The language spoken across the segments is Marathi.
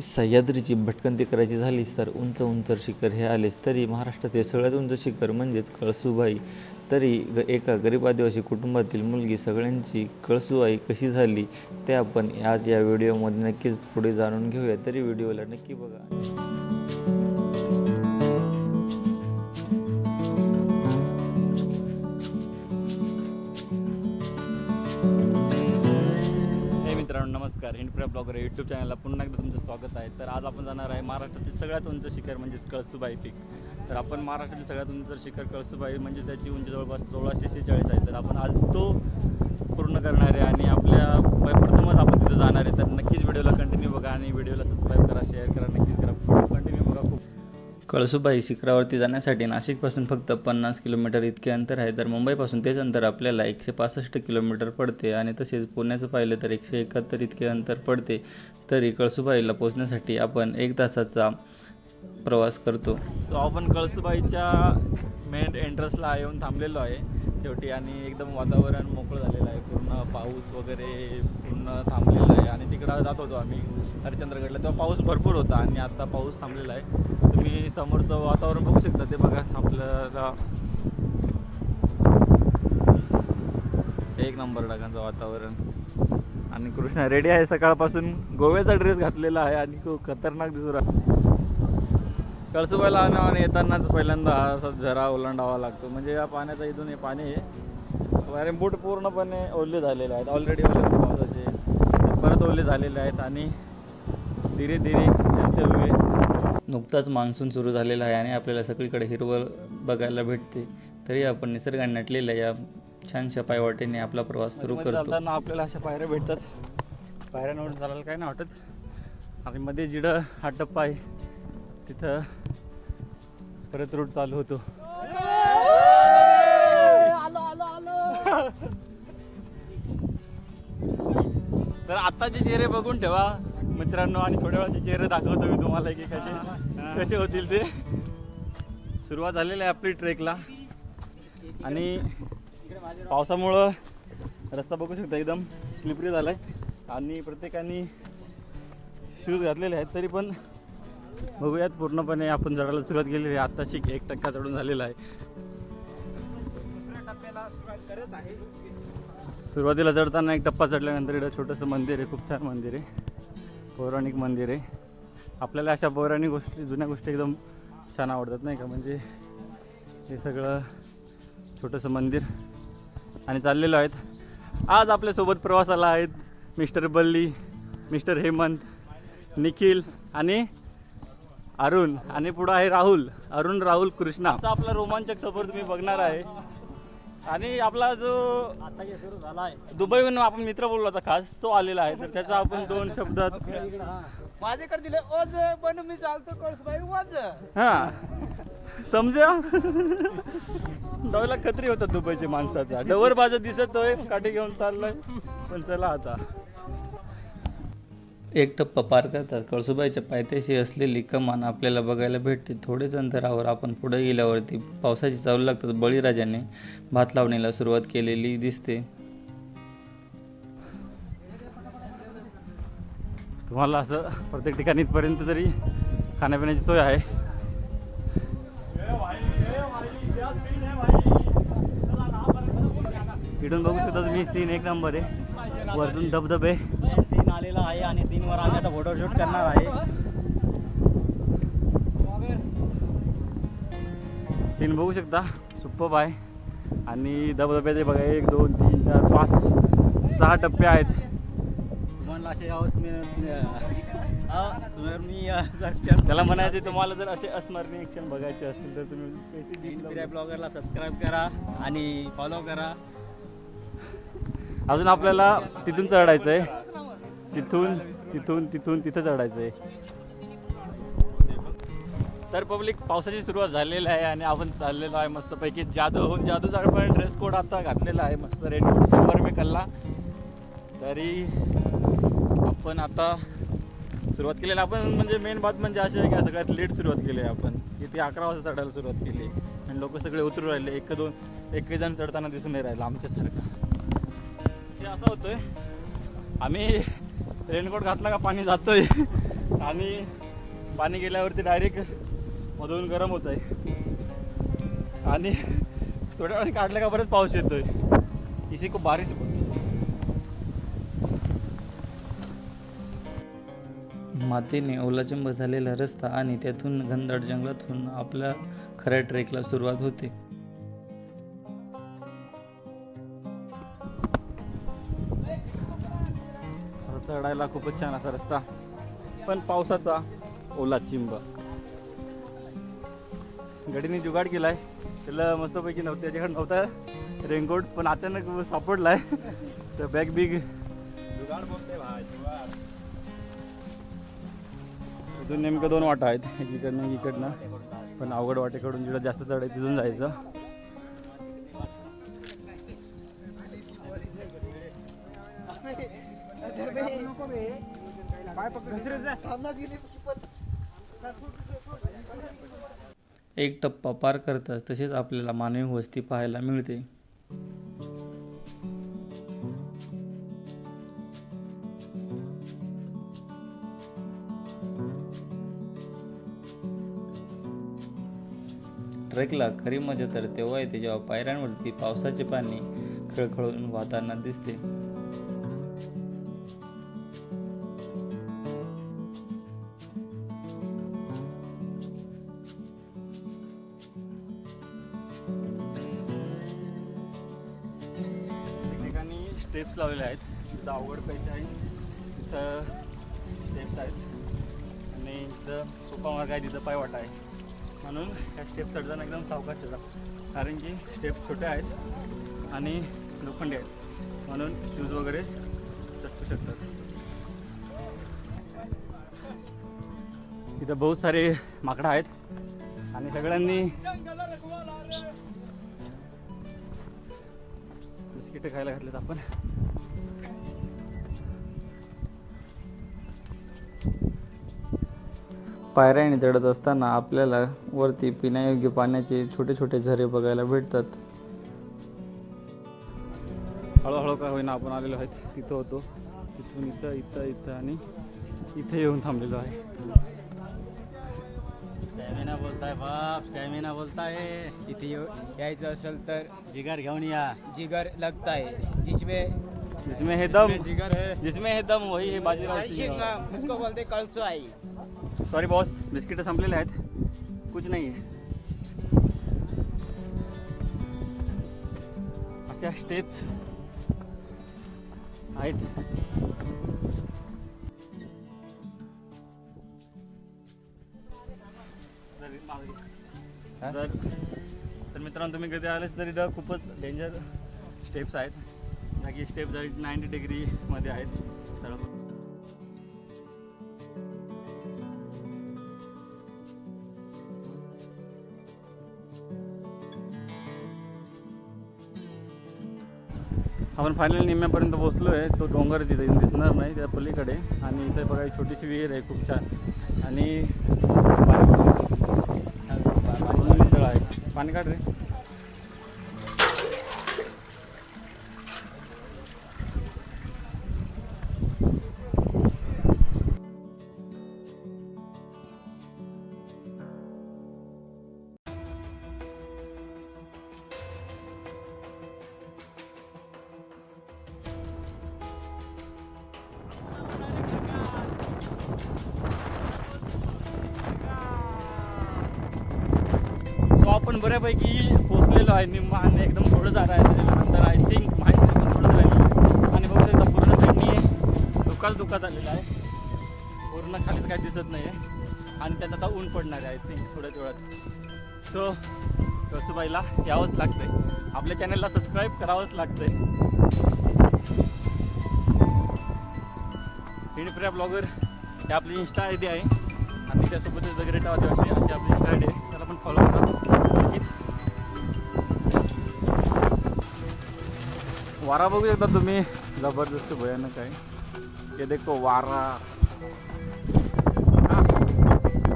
सह्याद्रीची भटकंती करायची झालीच तर उंच उंच शिखर हे आलेच. तरी महाराष्ट्रातील सगळ्यात उंच शिखर म्हणजेच कळसूबाई. तरी ग एका गरीब आदिवासी कुटुंबातील मुलगी सगळ्यांची कळसूबाई कशी झाली ते आपण आज या व्हिडिओमध्ये नक्कीच पुढे जाणून घेऊया. तरी व्हिडिओला नक्की बघा. नमस्कार इंडप्रिया ब्लॉगर यूट्यूब चॅनलला पुन्हा एकदा तुमचं स्वागत आहे. तर आज आपण जाणार आहे महाराष्ट्रातील सगळ्यात उंच शिखर म्हणजेच कळसुबाई पीक. तर आपण महाराष्ट्रातील सगळ्यात उंच शिखर कळसुबाई म्हणजे त्याची उंची जवळपास सोळाशे सेहेचाळीस आहे. तर आपण आज तो पूर्ण करणार आहे आणि आपल्या प्रथमच आपण तिथे जाणार आहे. तर नक्कीच व्हिडिओला कंटिन्यू बघा आणि व्हिडिओला सबस्क्राईब करा शेअर करा नक्कीच करा. कंटिन्यू कळसुबाई शिखरावरती जाण्यासाठी नाशिकपासून फक्त पन्नास किलोमीटर इतके अंतर आहे तर मुंबईपासून तेच अंतर आपल्याला एकशे पासष्ट किलोमीटर पडते आणि तसेच पुण्याचं पाहिलं तर एकशे एकाहत्तर इतके अंतर पडते तरी कळसुबाईला पोहोचण्यासाठी आपण एक तासाचा प्रवास करतो. सो आपण कळसुबाईच्या मेन एंट्रन्सला येऊन थांबलेलो आहे. शेवटी आणि एकदम वातावरण मोकळं झालेलं आहे. पूर्ण पाऊस वगैरे पूर्ण थांबलेला आहे. आणि तिकडं जात होतो आम्ही हरिश्चंद्रगडला. तेव्हा पाऊस भरपूर होता आणि आता पाऊस थांबलेला आहे. तुम्ही समोरचं वातावरण बघू शकता ते बघा. आपल्याला एक नंबर डागांचं वातावरण. आणि कृष्णा रेडी आहे सकाळपासून. गोव्याचा ड्रेस घातलेला आहे आणि खूप खतरनाक दिसू राहा कळसुबाईला आणि येतानाच पहिल्यांदा हा असा झरा ओलांडावा लागतो. म्हणजे या पाण्याचा इथून हे पाणी आहे बूट पूर्णपणे ओले झालेले आहेत. ऑलरेडी ओले पावसाचे. परत ओले झालेले आहेत आणि धीरे धीरे चलते हुए नुकताच मान्सून सुरू झालेला आहे आणि आपल्याला सगळीकडे हिरवळ बघायला भेटते. तरी आपण निसर्गाने नटलेल्या या छानशा पायवाटेने आपला प्रवास सुरू करतो. आपल्याला अशा पायऱ्या भेटतात. पायऱ्यांवर चालायला काय नाही वाटत. आणि मध्ये जिडं हा टप्पा आहे. तिथं परत रोड चालू होतो. तर आत्ताचे चेहरे बघून ठेवा. मित्रांनो आणि थोड्या वेळाचे चेहरे दाखवतो मी तुम्हाला एकेकाचे. कसे होतील ते. सुरुवात झालेली आहे आपली ट्रेकला. आणि पावसामुळं रस्ता बघू शकता एकदम स्लिपरी झाला आहे आणि प्रत्येकाने शूज घातलेले आहेत तरी पण बघूयात. पूर्णपणे आपण जडायला सुरुवात केलेली आहे. आत्ताशी एक टक्का चढून झालेला आहे. सुरुवातीला चढताना एक टप्पा चढल्यानंतर इकडं छोटंसं मंदिर आहे. खूप छान मंदिर आहे. पौराणिक मंदिर आहे. आपल्याला अशा पौराणिक गोष्टी जुन्या गोष्टी एकदम छान आवडतात नाही का? म्हणजे हे सगळं छोटंसं मंदिर आणि चाललेलो आहेत. आज आपल्यासोबत प्रवासाला आहेत मिस्टर बल्ली मिस्टर हेमंत निखिल आणि अरुण आणि पुढं आहे राहुल. अरुण राहुल कृष्णा. आता आपला रोमांचक सफर तुम्ही बघणार आहे. आणि आपला जो आता जे सुरू झाला आहे दुबईहून आपण मित्र बोललो होता खास तो आलेला आहे. तर त्याचा आपण दोन शब्दात माझ्याकडे दिले ओज पण मी चालतो कळसबाई वाज हा. समजा? डोळ्याला खत्री होता दुबईच्या माणसाचा. डवर बाजा दिसतोय काठी घेऊन चाललाय. पण चला आता. एक टप्पा पार करतात. कळसुबाईच्या पायथ्याशी असलेली कमान आपल्याला बघायला भेटते. थोडेच अंतरावर आपण पुढे गेल्यावरती पावसाची चालू लागतात. बळीराजाने भात लावणीला सुरुवात केलेली दिसते. तुम्हाला असं प्रत्येक ठिकाणी इथपर्यंत तरी खाण्यापिण्याची सोय आहे. इडून बघू शकता मी सीन एक नंबर आहे. वरतून धबधबे. सीन आलेला आहे आणि सीनवर आम्ही आता फोटोशूट करणार आहे. सीन बघू शकता. सुप्पब आहे. आणि धबधब्याचे बघा एक दोन तीन चार पाच सहा टप्पे आहेत. तुम्हाला असे स्मरणीय जर क्षण त्याला म्हणायचे तुम्हाला जर असे अस्मरणीय क्षण बघायचे असतील तर तुम्ही ब्लॉगरला सबस्क्राईब करा आणि फॉलो करा. अजून आपल्याला तिथून चढायचं आहे तिथून तिथून तिथून तिथं चढायचं आहे तर पब्लिक पावसाची सुरुवात झालेली आहे आणि आपण चाललेलो आहे मस्तपैकी. जादू जादूचा पण ड्रेस कोड आता घातलेला आहे. मस्त रेडकोट शंभर मी कल्ला तरी आपण आता सुरुवात केलेली आपण म्हणजे मेन बात म्हणजे अशी आहे की सगळ्यात लेट सुरुवात केली आहे आपण. किती अकरा वाजता चढायला सुरुवात केली. आणि लोक सगळे उतरू राहिले. एक दोन एक जण चढताना दिसून नाही राहिलं आमच्यासारखं. म्हणजे असा होतोय आम्ही रेनकोट घातला का पाणी जातोय. आणि पाणी गेल्यावरती डायरेक्ट मधून गरम होत आहे आणि थोड्या वेळाने काढलं का परत पाऊस येतोय. इसी खूप बारिश होती मातीने ओलाचिंब झालेला रस्ता आणि त्यातून घनदाट जंगलातून आपल्या खऱ्या ट्रेकला सुरुवात होते. चढायला खूपच छान असा रस्ता. पण पावसाचा ओला चिंब. गडीने जुगाड केलाय. त्याला मस्तपैकी नव्हतं त्याच्याकडे नव्हता रेनकोट पण अचानक सापडलाय. तर बॅग बिग. इथून नेमकं दोन वाटा आहेत एकीकडनं इकडनं. पण अवघड वाटेकडून जिथं जास्त चढ आहे तिथून जायचं. एक टप्पा पार करताच तसेच आपल्याला मानवी वस्ती पाहायला मिळते. ट्रेकला खरी मजा तर तेव्हा येते जेव्हा पायऱ्यांवरती पावसाचे पाणी खळखळून वाहताना दिसते. अवघड पैसे आहे. तिथं स्टेप्स आहेत. आणि इथं सोपा मार्ग आहे तिथं पायवाटा आहे. म्हणून त्या स्टेप चढताना एकदम सावकाश चढा कारण की स्टेप छोटे आहेत आणि लोखंडी आहेत. म्हणून शूज वगैरे चटकू शकतात. इथं बहुत सारे माकडं आहेत. आणि सगळ्यांनी बिस्किटं खायला घातलेत आपण. पायऱ्याने चढत असताना आपल्याला वरती पिण्यायोग्य पाण्याचे छोटे छोटे झरे बघायला भेटतात. हळूहळू काय होईना आपण आलेलो आहेत तिथं होतो. तिथून इथं इथं इथं आणि इथे येऊन थांबलेलो आहे. स्टॅमिना बोलताय बाप स्टॅमिना बोलताय. इथे यायचं असेल तर जिगर घेऊन या. जिगर लगता है जिसमें जिसमें है दम. जिगर है जिसमें है दम वही है बाजीराव शिंगा, उसको बोलते कळसो आई सॉरी बॉस बिस्किट संपलेले आहेत. कुछ नाही आहे. अशा स्टेप्स आहेत. तर तर मित्रांनो तुम्ही कधी आलेच तरी इथं खूपच डेंजर स्टेप्स आहेत. जागी स्टेप जरी नाईंटी डिग्रीमध्ये आहेत तर आपण फायनल निम्म्यापर्यंत पोहोचलो आहे तो डोंगर तिथे दिसणार नाही त्या पलीकडे आणि इथे बघा एक छोटीशी विहीर आहे खूप छान आणि पाणी आहे पाणी काढ रे आपण बऱ्यापैकी पोचलेलो आहे. निम्मा आणि एकदम थोडं जाणार आहे. आय थिंक माहीत नाही पण थोडं राहिलं आणि बघतो शकता पूर्ण साईडनी धुकाच धुकात आलेला आहे. पूर्ण खालीच काही दिसत नाही आहे आणि त्यात आता ऊन पडणार आहे आय थिंक थोड्याच वेळात. सो कसुबाईला यावंच लागतंय. आपल्या चॅनलला सबस्क्राईब करावंच लागतंय. हिंडप्रिया ब्लॉगर हे आपली इन्स्टा आय डी आहे. आणि त्यासोबतच वगैरे आदिवासी अशी आपली इन्स्टा आय डी आहे. त्याला पण फॉलो करा. वारा बघू शकता तुम्ही. जबरदस्त भयानक आहे. हे देखो वारा.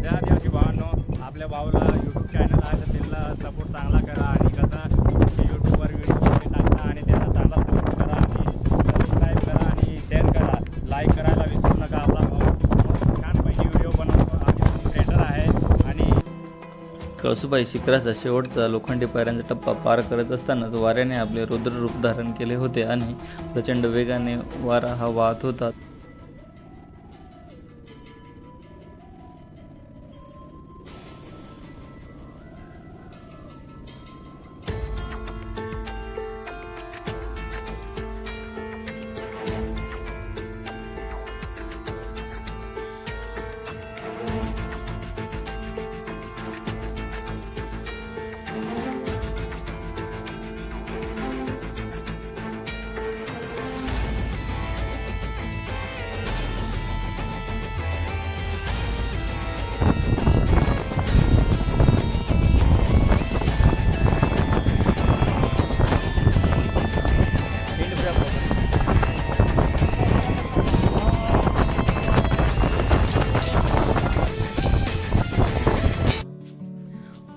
ज्या दिवशी भावांनो आपल्या भाऊला यूट्यूब चॅनल आहे तर त्यांना सपोर्ट चांगला करा आणि कसा कळसुबाई शिखराचा शेवटचा लोखंडी पायऱ्यांचा टप्पा पार करत असतानाच वाऱ्याने आपले रुद्र रूप धारण केले होते आणि प्रचंड वेगाने वारा हा वाहत होता.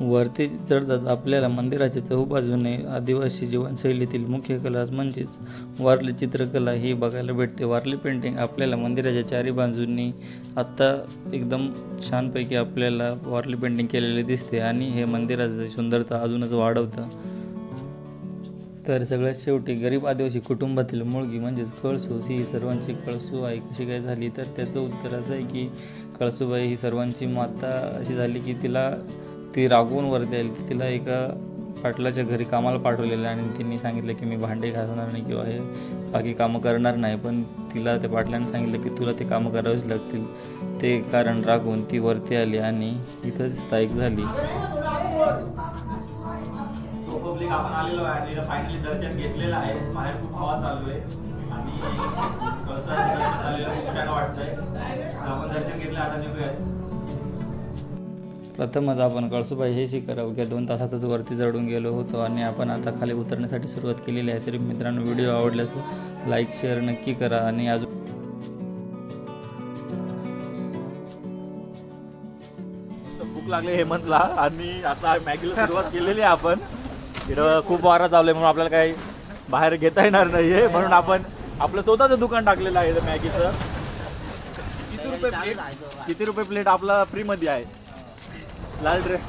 वरती चढताच आपल्याला मंदिराच्या चहूबाजूने आदिवासी जीवनशैलीतील मुख्य कला म्हणजेच वारली चित्रकला ही बघायला भेटते. वारली पेंटिंग आपल्याला मंदिराच्या चारी बाजूंनी आत्ता एकदम छानपैकी आपल्याला वारली पेंटिंग केलेली दिसते आणि हे मंदिराचं सुंदरता अजूनच वाढवतं. तर सगळ्यात शेवटी गरीब आदिवासी कुटुंबातील मुलगी म्हणजेच कळसूस ही सर्वांची कळसू आई कशी काय झाली? तर त्याचं उत्तर असं आहे की कळसूबाई ही सर्वांची माता अशी झाली की तिला ती रागवून वरती आली. तिला एका पाटलाच्या घरी कामाला पाठवलेलं आणि तिने सांगितलं की मी भांडे घासणार नाही किंवा हे बाकी कामं करणार नाही पण तिला त्या पाटलाने सांगितलं की तुला ते कामं करावीच लागतील. ते कारण रागवून ती वरती आली आणि इथंच स्थायिक झाली. आपण आलेलो आहे आणि फायनली दर्शन घेतलेलं आहे. बाहेर खूप हवा चालू आहे. आणि कळसाचं दर्शन खूप छान वाटतंय. आपण दर्शन घेतलं आता निघूया प्रथमच आपण कळसुबाई हे शिखर अवघ्या दोन तासातच वरती चढून गेलो होतो आणि आपण आता खाली उतरण्यासाठी सुरुवात केलेली आहे. तरी मित्रांनो व्हिडिओ आवडल्यास लाईक शेअर नक्की करा आणि अजून भूक लागली हेमंतला आणि आता मॅगीला सुरुवात केलेली आहे आपण. तिथं खूप वारा चालू म्हणून आपल्याला काही बाहेर घेता येणार नाहीये. म्हणून आपण आपलं स्वतःचं दुकान टाकलेलं आहे मॅगीचं. किती रुपये प्लेट किती रुपये प्लेट आपला फ्री मध्ये आहे? लाल ड्रेस.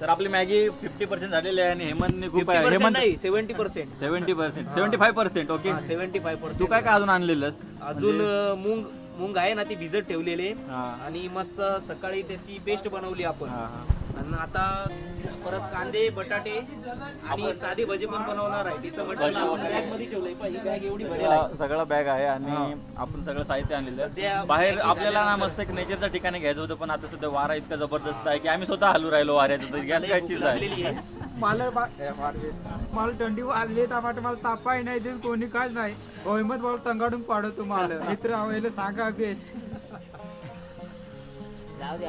तर आपली मॅगी फिफ्टी पर्सेंट झालेली आहे आणि हेमंतने खूप आहे. Hemant seventy percent seventy percent seventy five percent okay seventy five तू पर्सेंट काय काय अजून आणलेलं अजून अं, मूंग मूंग आहे ना ती भिजत ठेवलेले. हा. आणि मस्त सकाळी त्याची पेस्ट बनवली आपण. हा, हा. आणि आता परत कांदे बटाटे आणि साधी भजी पण बनवणार आहे. तिचं आपण बॅगमध्ये ठेवलंय. ही बॅग एवढी भरेल आहे. सगळं बॅग आहे आणि आपण सगळं साहित्य आणलेलं सध्या आहे. बाहेर आपल्याला ना झाल्यानंतर- मस्त एक नेचरच्या ठिकाणी घ्यायचं होतं पण आता सध्या वारा इतका जबरदस्त आहे की आम्ही स्वतः हलू राहिलो वाऱ्याचं. तर गॅस काय चीज लागलेली आहे. आहे मला बा- मला थंडी वाजली तर मला तापाय नाही देत कोणी काय नाही. ओहिमत मला तंगाडून पाडतो मला मित्र आवयला सांगा बेस टाकून दे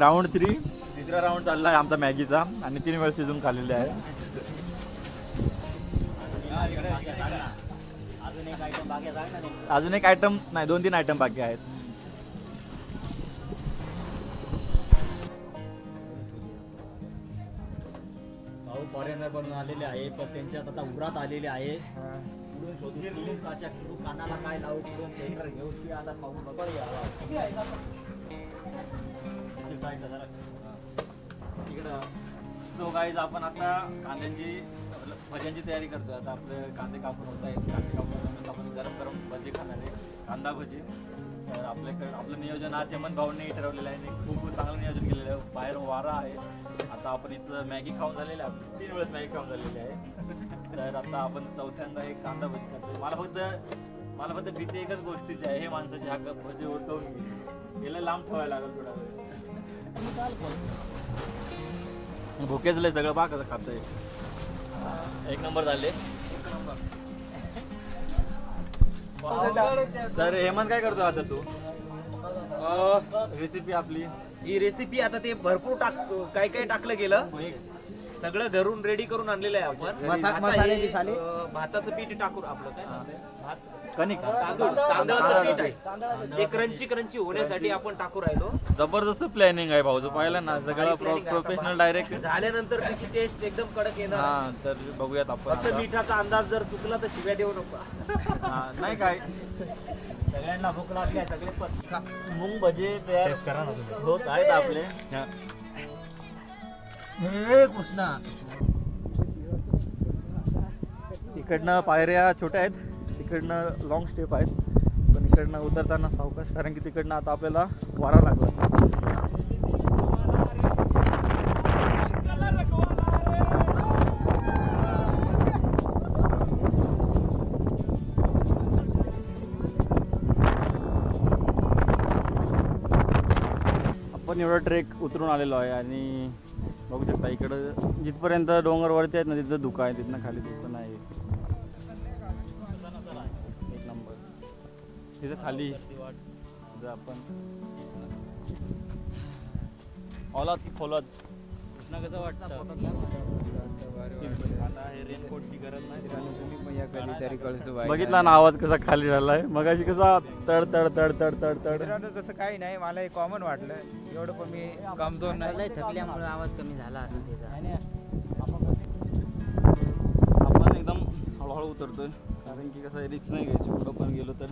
राऊंड थ्री. तिसरा राऊंड चालला आहे आमचा मॅगीचा आणि तीन वेळ शिजून खाल्लेले आहे. अजून एक आयटम नाही दोन तीन आयटम बाकी आहेत. भाऊ फॉरेनर बनून आलेले आहे पण त्यांच्यात आता उरात आलेले आहे. कुठून शोधून कशा कानाला काय लावू कुठून घेऊन आता पाहून बघा इकडं. सो गाईज आपण आता कांद्यांची भज्यांची तयारी करतोय. आता आपले कांदे कापून होत आहेत. कांदे कापून आपण गरम गरम भजी खाणार आहे. कांदा भजी. तर आपल्याकडे आपलं नियोजन आज हेमंत भाऊंनी ठरवलेलं आहे. आणि खूप चांगलं नियोजन केलेलं आहे. बाहेर वारा आहे. आता आपण इथं मॅगी खाऊन झालेली आहे तीन वेळेस मॅगी खाऊन झालेली आहे. तर आता आपण चौथ्यांदा एक कांदा भजी करतो मला फक्त मला फक्त भीती एकच गोष्टीची आहे. हे माणसाची हा भजी उठवून घे. लांब ठेवायला लागेल थोडा वेळ. भुकेच लय सगळं बा कसं खातोय. एक नंबर झाले. तर हेमंत काय करतो आता तू? रेसिपी आपली. ही रेसिपी आता ते भरपूर टाक काय काय टाकलं गेलं? सगळं घरून रेडी करून आणलेलं आहे आपण. मसा- आता मसाले हे, बिसाले? अं, भाताचं पीठ टाकू आपलं काय नाव? आहे? भात? कणिक. तांदूळ. तांदळाचं पीठ आहे. क्रंची क्रंची होण्यासाठी आपण टाकू राहिलो. जबरदस्त प्लॅनिंग आहे भाऊचं पाहिलं ना सगळं. प्रोफेशनल डायरेक्ट झाल्यानंतर त्याची टेस्ट एकदम कडक येणार आहे. हा तर बघूयात आपण फक्त आता. मिठाचा अंदाज जर चुकला तर शिव्या देऊ नको. हा, नाही काय. सगळ्यांना भूक लागली आहे सगळे पण मूग भजे तयार होत आहेत आपले. हे कृष्णा. इकडनं पायऱ्या छोट्या आहेत तिकडनं लॉंग स्टेप आहेत पण इकडनं उतरताना सावकाश कारण की तिकडनं आता आपल्याला वारा लागला. आपण एवढा ट्रेक उतरून आलेलो आहे आणि बघू शकता इकडं जिथपर्यंत डोंगरवरती आहेत ना तिथं धुका आहे तिथनं खाली धुकं नाही एक नंबर. तिथं खाली. जर आपण. ऑलात की खोलात? कृष्णा कसं वाटतं? आता हे रेनकोटची गरज नाही बघितला ना आवाज कसा खाली झालाय. मगाशी कसा तड तड तड तड तड तड. तसं काही नाही मला हे कॉमन वाटलं. एवढं पण मी कमजोर नाही. थकल्यामुळे आवाज कमी झाला असेल त्याचा. आपण एकदम हळूहळू उतरतोय. कारण की कसं रिक्स नाही घ्यायची. कुठं पण गेलो तर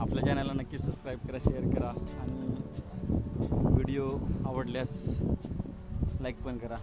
आपल्या चॅनलला नक्की सबस्क्राईब करा शेअर करा. आणि व्हिडिओ आवडल्यास लाईक पण करा.